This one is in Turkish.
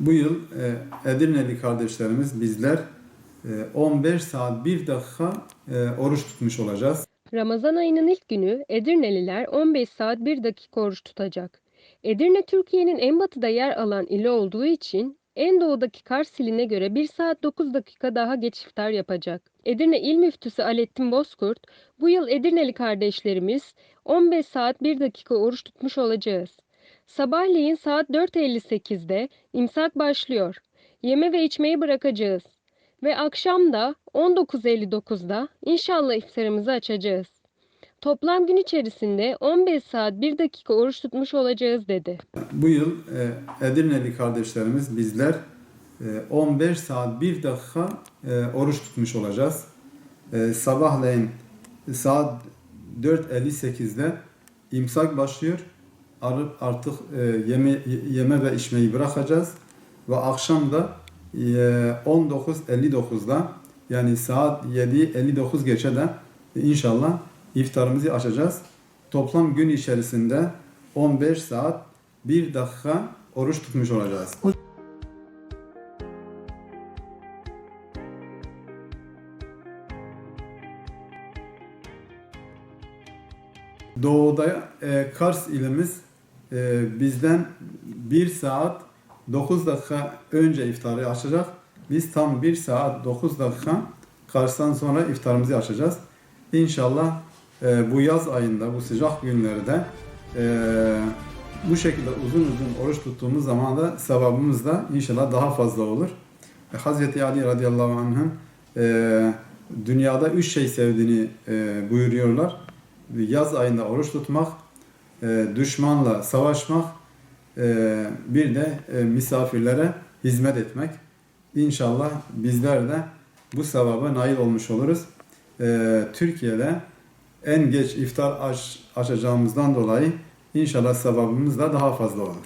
Bu yıl e, Edirneli kardeşlerimiz bizler e, 15 saat 1 dakika e, oruç tutmuş olacağız. Ramazan ayının ilk günü Edirneliler 15 saat 1 dakika oruç tutacak. Edirne Türkiye'nin en batıda yer alan ili olduğu için en doğudaki Kars iline göre 1 saat 9 dakika daha geç iftar yapacak. Edirne İl Müftüsü Alettin Bozkurt, bu yıl Edirneli kardeşlerimiz 15 saat 1 dakika oruç tutmuş olacağız. Sabahleyin saat 4.58'de imsak başlıyor. Yeme ve içmeyi bırakacağız. Ve akşam da 19.59'da inşallah iftarımızı açacağız. Toplam gün içerisinde 15 saat 1 dakika oruç tutmuş olacağız dedi. Bu yıl e, Edirneli kardeşlerimiz bizler e, 15 saat 1 dakika e, oruç tutmuş olacağız. E, Sabahleyin saat 4.58'de imsak başlıyor. Artık e, yeme, yeme ve içmeyi bırakacağız. Ve akşam da e, 19.59'da yani saat 7.59 geçe de inşallah iftarımızı açacağız. Toplam gün içerisinde 15 saat 1 dakika oruç tutmuş olacağız. Doğuda e, Kars ilimiz e, bizden 1 saat 9 dakika önce iftarı açacak. Biz tam 1 saat 9 dakika Kars'tan sonra iftarımızı açacağız. İnşallah e, bu yaz ayında, bu sıcak günlerde e, bu şekilde uzun uzun oruç tuttuğumuz zaman da sevabımız da inşallah daha fazla olur. E, Hazreti Ali radıyallahu anh'ın e, dünyada üç şey sevdiğini e, buyuruyorlar. Yaz ayında oruç tutmak, e, düşmanla savaşmak, e, bir de e, misafirlere hizmet etmek. İnşallah bizler de bu sevaba nail olmuş oluruz. E, Türkiye'de en geç iftar aç, açacağımızdan dolayı inşallah sevabımız da daha fazla olur.